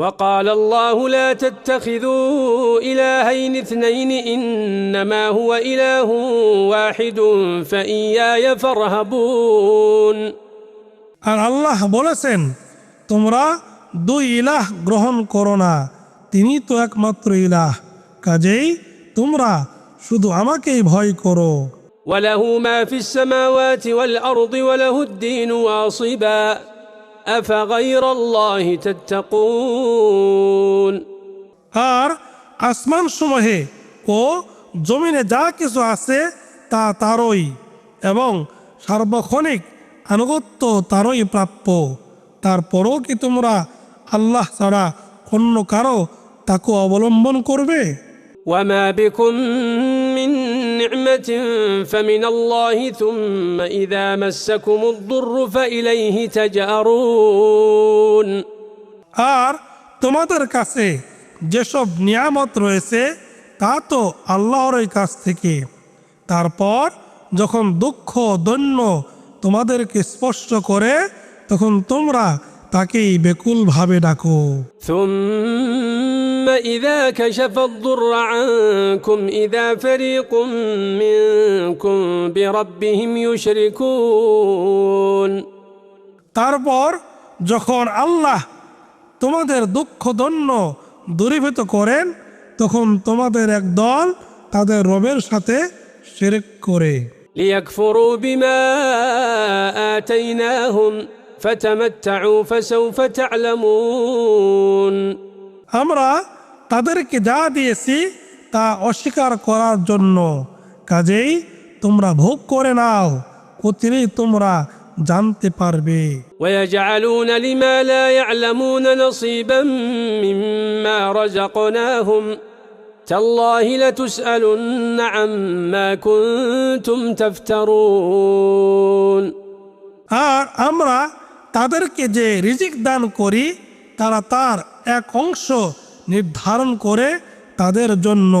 وقال الله لا تتخذوا إلهين اثنين إنما هو إله واحد فإياي فارهبون. আর আল্লাহ বলেছেন তোমরা দুই ইলাহ গ্রহণ করো না তিনি তো إله ইলাহ কাজেই তোমরা শুধু كيب ভয় করো। وله ما في السماوات والأرض وله الدين واصبا أفغير الله تتقون আর আসমান সমূহে ও জমিনে যা কিছু আছে তা তারই এবং সার্বক্ষণিক আনুগত্য তারই প্রাপ্য তারপরও কি তোমরা আল্লাহ ছাড়া অন্য কারো তাকে অবলম্বন করবে وما بكم من نعمة فمن الله ثم إذا مسكم الضر فإليه تجأرون আর তোমাদের কাছে যেসব নিয়ামত রয়েছে তা তো আল্লাহরই কাছ থেকে তারপর যখন দুঃখ দৈন্য তোমাদেরকে স্পর্শ করে তখন তোমরা তাকেই বেকুলভাবে ডাকো ثم إذا كشف الضر عنكم إذا فريق منكم بربهم يشركون তারপর যখন আল্লাহ তোমাদের দুঃখ দন্য দূরীভূত করেন তখন তোমাদের এক দল তাদের রবের সাথে শিরক করে ليكفروا بما آتيناهم فتمتعوا فسوف تعلمون আমরা তাদেরকে যা দিয়েছি তা অস্বীকার করার জন্য কাজেই তোমরা ভোগ করে নাও অতিরেই তোমরা জানতে পারবে ويجعلون لما لا يعلمون نصيبا مما رزقناهم تالله لتسألن عما كنتم تفترون আর আমরা তাদেরকে যে রিজিক দান করি তারা তার এক অংশ নির্ধারণ করে তাদের জন্য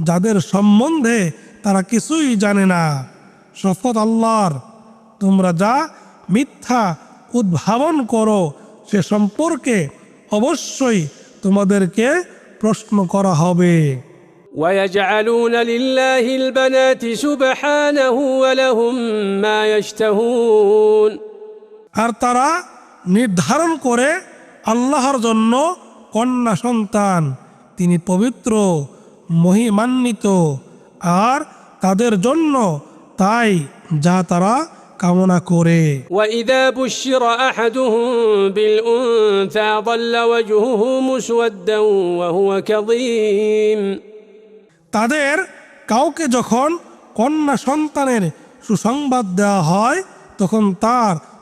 যাদের সম্বন্ধে তারা কিছুই জানে না শপথ আল্লাহর তোমরা যা মিথ্যা উদ্ভাবন করো সে সম্পর্কে অবশ্যই তোমাদেরকে প্রশ্ন করা হবে ويجعلون لله البنات سبحانه ولهم ما يشتهون আর তারা নির্ধারণ করে আল্লাহর জন্য কন্যা সন্তান তিনি পবিত্র মহিমান্বিত আর তাদের জন্য তাই যা তারা কামনা করে وإذا بشر أحدهم بالأنثى ظل وجهه مسودا وهو كظيم তাদের কাউকে যখন কন্যা সন্তানের সুসংবাদ দেওয়া হয় তখন তার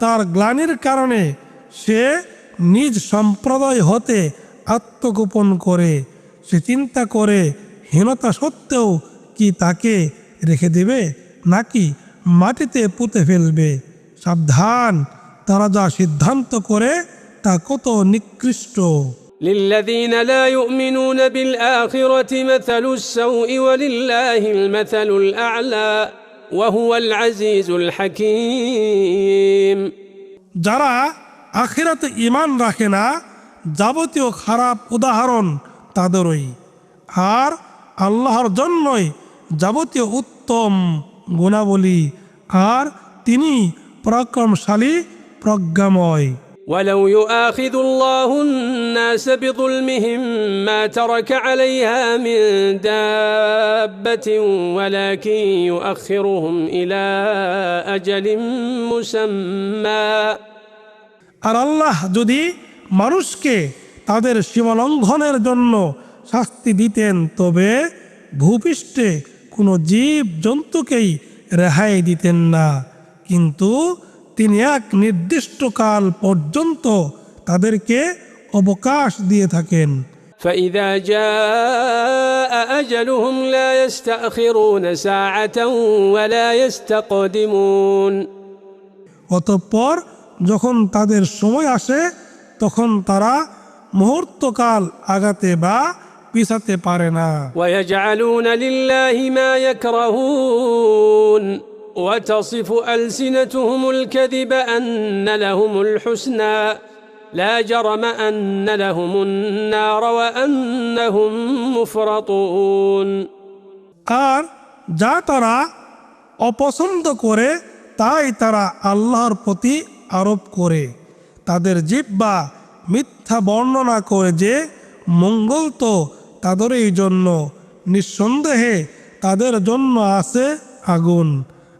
তার গ্লানির কারণে সে নিজ সম্প্রদায় হতে আত্মগোপন করে সে চিন্তা করে হীনতা সত্ত্বেও কি তাকে রেখে দেবে নাকি মাটিতে পুঁতে ফেলবে সাবধান তারা যা সিদ্ধান্ত করে তা কত নিকৃষ্ট للذين لا يؤمنون بالآخرة مثل السوء ولله المثل الأعلى ওয়াহুয়া আজিজুল যারা আখেরাতে ইমান রাখে না, যাবতীয় খারাপ উদাহরণ তাদেরই। আর আল্লাহর জন্যই যাবতীয় উত্তম গুণাবলী, আর তিনি পরাক্রমশালী, প্রজ্ঞাময়। ولو يؤاخذ الله الناس بظلمهم ما ترك عليها من دابة ولكن يؤخرهم إلى أجل مسمى আর আল্লাহ যদি মানুষকে তাদের সীমালঙ্ঘনের জন্য শাস্তি দিতেন তবে ভূপৃষ্ঠে কোনো জীব জন্তুকেই রেহাই দিতেন না কিন্তু তিনি এক নির্দিষ্ট কাল পর্যন্ত তাদেরকে অবকাশ দিয়ে থাকেন فإذا جاء أجلهم لا يستأخرون ساعة ولا يستقدمون অতঃপর যখন তাদের সময় আসে তখন তারা মুহূর্তকাল আগাতে বা পিছাতে পারে না ويجعلون لله ما يكرهون وتصف ألسنتهم الكذب أن لهم الحسنى لا جرم أن لهم النار وأنهم مفرطون আর যা তারা অপছন্দ করে তাই তারা আল্লাহর প্রতি আরোপ করে তাদের জিব্বা মিথ্যা বর্ণনা করে যে মঙ্গল তো তাদেরই জন্য নিঃসন্দেহে তাদের জন্য আছে আগুন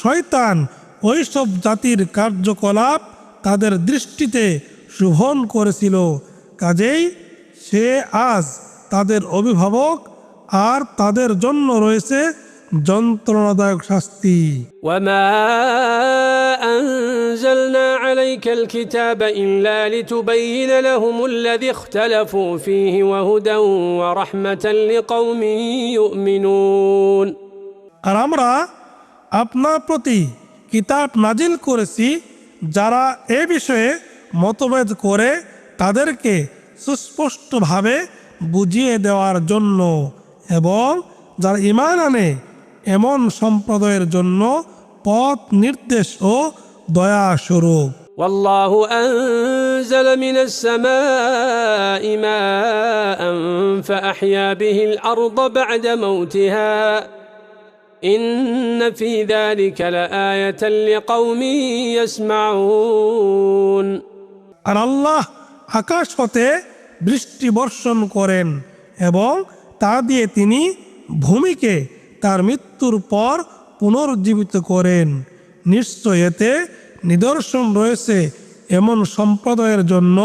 শয়তান ওইসব জাতির কার্যকলাপ তাদের দৃষ্টিতে শুভন করেছিল কাজেই সে আজ তাদের অভিভাবক আর তাদের জন্য রয়েছে যন্ত্রণাদায়ক শাস্তি وما أنزلنا عليك الكتاب إلا لتبين لهم الذي اختلفوا فيه وهدى ورحمة لقوم يؤمنون আর আমরা আপনার প্রতি কিতাব নাজিল করেছি যারা এ বিষয়ে মতভেদ করে তাদেরকে সুস্পষ্টভাবে বুঝিয়ে দেওয়ার জন্য এবং যারা ইমান আনে এমন সম্প্রদায়ের জন্য পথ নির্দেশ ও দয়া স্বরূপ والله أنزل من السماء ماء فأحيا به الأرض بعد موتها إن في ذلك لآية لقوم يسمعون আর আল্লাহ আকাশ হতে বৃষ্টি বর্ষণ করেন এবং তা দিয়ে তিনি ভূমিকে তার মৃত্যুর পর পুনর্জীবিত করেন নিশ্চয় এতে নিদর্শন রয়েছে এমন সম্প্রদায়ের জন্য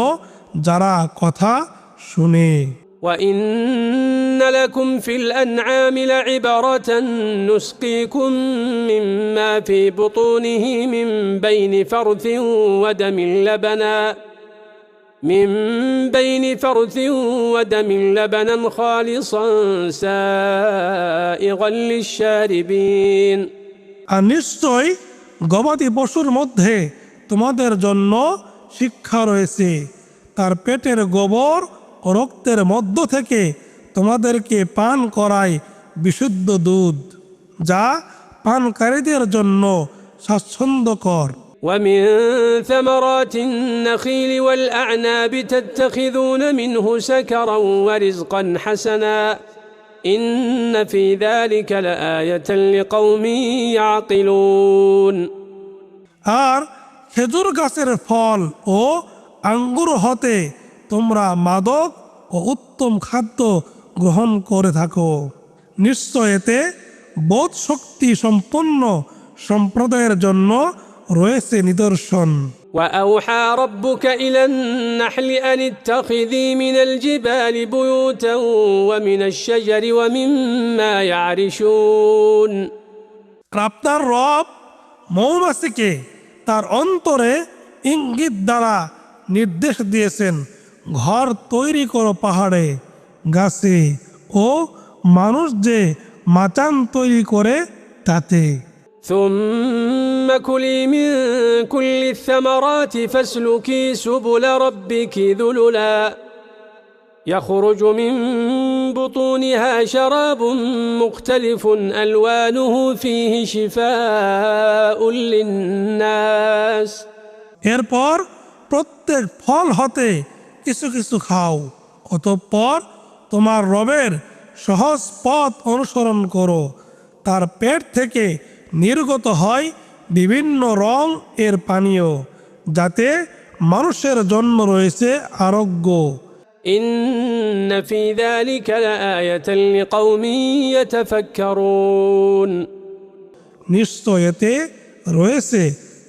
যারা কথা শুনে وإن لكم في الأنعام لعبرة نسقيكم مما في بطونه من بين فرث ودم لبنا من بين فرث ودم لبنا خالصا سائغا للشاربين আর নিশ্চয় গবাদি পশুর মধ্যে তোমাদের জন্য শিক্ষা রয়েছে তার পেটের গোবর ও রক্তের মধ্য থেকে তোমাদেরকে পান করায় বিশুদ্ধ দুধ যা পানকারীদের জন্য স্বাচ্ছন্দ্যকর ومن ثمرات النخيل والأعناب تتخذون منه سكرا ورزقا حسنا إن في ذلك لآية لقوم يعقلون আর খেজুর গাছের ফল ও আঙ্গুর হতে তোমরা মাদক ও উত্তম খাদ্য গ্রহণ করে থাকো নিশ্চয় এতে বোধ শক্তি সম্পন্ন সম্প্রদায়ের জন্য রয়েছে নিদর্শন وأوحى ربك إلى النحل أن اتخذي من الجبال بيوتا ومن الشجر ومما يعرشون আর আপনার রব মৌমাছিকে তার অন্তরে ইঙ্গিত দ্বারা নির্দেশ দিয়েছেন ঘর তৈরি করো পাহাড়ে গাছে ও মানুষ যে মাচান তৈরি করে তাতে ثم كلي من كل الثمرات فاسلكي سبل ربك ذللا يخرج من بطونها شراب مختلف ألوانه فيه شفاء للناس এরপর প্রত্যেক ফল হতে কিছু কিছু খাও অতঃপর তোমার রবের সহজ পথ অনুসরণ করো। তার পেট থেকে নির্গত হয় বিভিন্ন রং এর পানীয় যাতে মানুষের জন্ম রয়েছে আরোগ্য। নিশ্চয়তে রয়েছে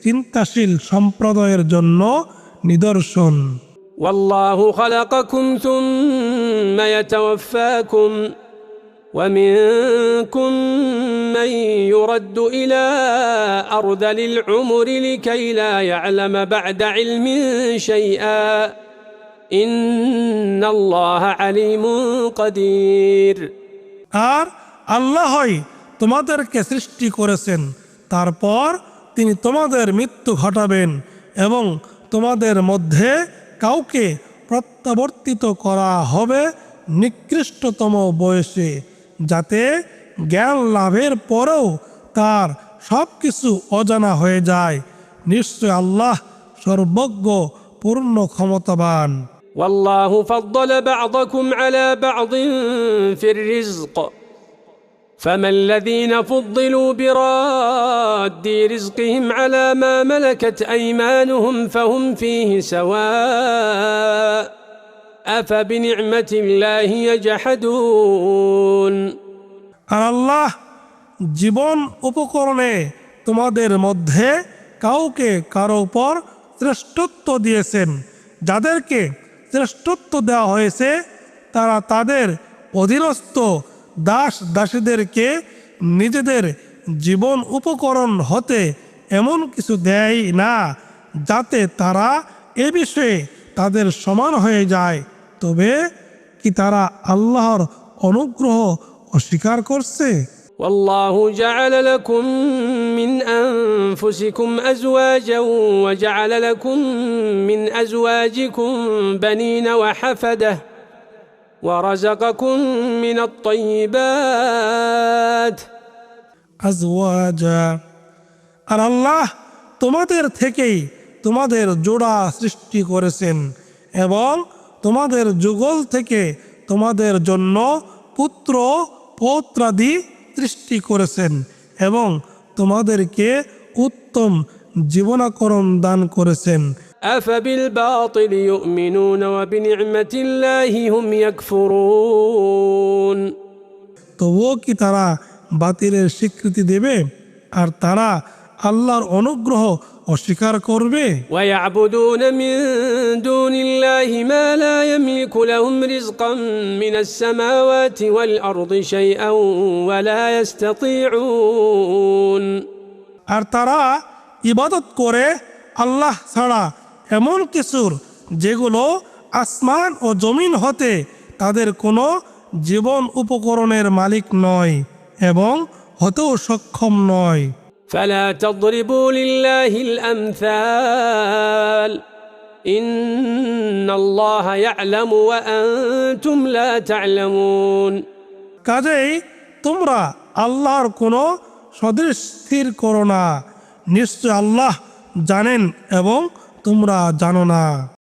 চিন্তাশীল সম্প্রদায়ের জন্য নিদর্শন। والله خلقكم ثم يتوفاكم ومنكم من يرد إلى أرذل العمر لكي لا يعلم بعد علم شيئا إن الله عليم قدير আর আল্লাহই তোমাদেরকে সৃষ্টি করেছেন তারপর তিনি তোমাদের মৃত্যু ঘটাবেন এবং তোমাদের মধ্যে কাউকে প্রত্যাবর্তিত করা হবে নিকৃষ্টতম বয়সে যাতে জ্ঞান লাভের পরেও তার সব কিছু অজানা হয়ে যায় নিশ্চয় আল্লাহ সর্বজ্ঞ পূর্ণ ক্ষমতাবান والله فضل بعضكم على بعض في الرزق فما الذين فضلوا براد رزقهم على ما ملكت ايمانهم فهم فيه سواء افبنعمه الله يجحدون আর আল্লাহ জীবন উপকরণে তোমাদের মধ্যে কাউকে কারো উপর শ্রেষ্ঠত্ব দিয়েছেন যাদেরকে শ্রেষ্ঠত্ব দেওয়া হয়েছে তারা তাদের অধীনস্থ দাস দাসীদেরকে নিজেদের জীবন উপকরণ হতে এমন কিছু দেয় না যাতে তারা এ বিষয়ে তাদের সমান হয়ে যায় তবে কি তারা আল্লাহর অনুগ্রহ অস্বীকার করছে والله جعل لكم من انفسكم ازواجا وجعل لكم من ازواجكم بنين وحفده ورزقكم من الطيبات আজওয়াজা আর আল্লাহ তোমাদের থেকেই তোমাদের জোড়া সৃষ্টি করেছেন এবং তোমাদের যুগল থেকে তোমাদের জন্য পুত্র পৌত্রাদি সৃষ্টি করেছেন এবং তোমাদেরকে উত্তম জীবনাকরণ দান করেছেন افبالباطل يؤمنون وبنعمه الله هم يكفرون তবুও কি তারা বাতিলের স্বীকৃতি দেবে আর তারা আল্লাহর অনুগ্রহ অস্বীকার করবে ويعبدون من دون الله ما لا يملك لهم رزقا من السماوات والارض شيئا ولا يستطيعون আর তারা ইবাদত করে আল্লাহ ছাড়া এমন কিছুর যেগুলো আসমান ও জমিন হতে তাদের কোনো জীবন উপকরণের মালিক নয় এবং হতেও সক্ষম নয় فلا تضربوا لله الامثال ان الله يعلم وانتم لا تعلمون কাজেই তোমরা আল্লাহর কোনো সদৃশ স্থির করো না নিশ্চয় আল্লাহ জানেন এবং তোমরা জানো না।